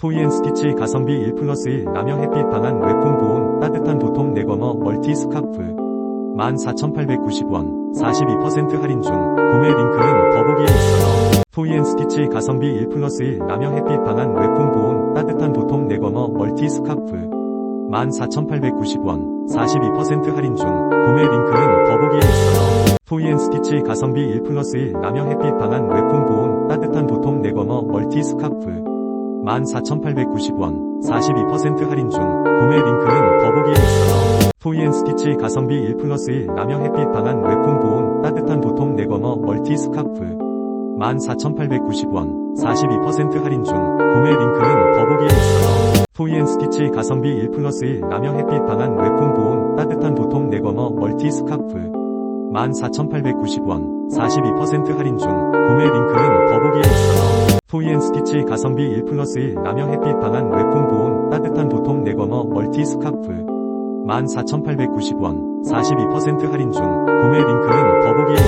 토이앤스티치 가성비 1 플러스 1 남영 햇빛 방안 외풍 보온 따뜻한 도톰 네거머 멀티 스카프 14,890원 42% 할인 중 구매 링크는 더보기에 있어요. 토이앤스티치 가성비 1 플러스 1 남영 햇빛 방안 외풍 보온 따뜻한 도톰 네거머 멀티 스카프 14,890원 42% 할인 중 구매 링크는 더보기에 있어요. 토이앤스티치 가성비 1 플러스 1 남영 햇빛 방안 외풍 보온 따뜻한 도톰 네거머 멀티 스카프 14,890원 42% 할인 중 구매 링크는 더보기에 있어요. 토이앤스티치 가성비 1 플러스 1 남영 햇빛 방안 외풍 보온 따뜻한 도톰 네거머 멀티 스카프 14,890원 42% 할인 중 구매 링크는 더보기에 있어요. 토이앤스티치 가성비 1 플러스 1 남영 햇빛 방안 외풍 보온 따뜻한 도톰 네거머 멀티 스카프 14,890원 42% 할인 중 구매 링크는 더보기에 있어요. 토이엔 스티치 가성비 1 플러스 1 남양 햇빛 방안 외풍 보온 따뜻한 도톰 네거머 멀티 스카프. 14,890원 42% 할인 중 구매 링크는 더보기